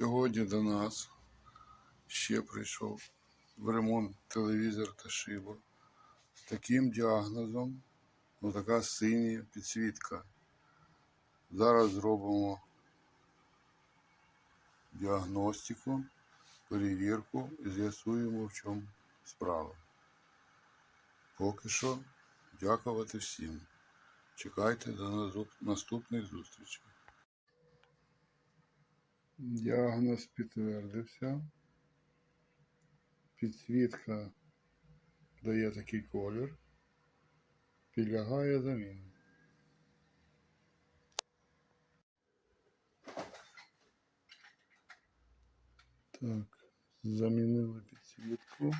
Сьогодні до нас ще прийшов в ремонт телевізор та шиба з таким діагнозом, ну така синя підсвітка. Зараз зробимо діагностику, перевірку і з'ясуємо, в чому справа. Поки що дякувати всім. Чекайте до наступних зустрічей. Діагноз підтвердився. Підсвітка дає такий колір. Підлягає заміні. Так, замінили підсвітку.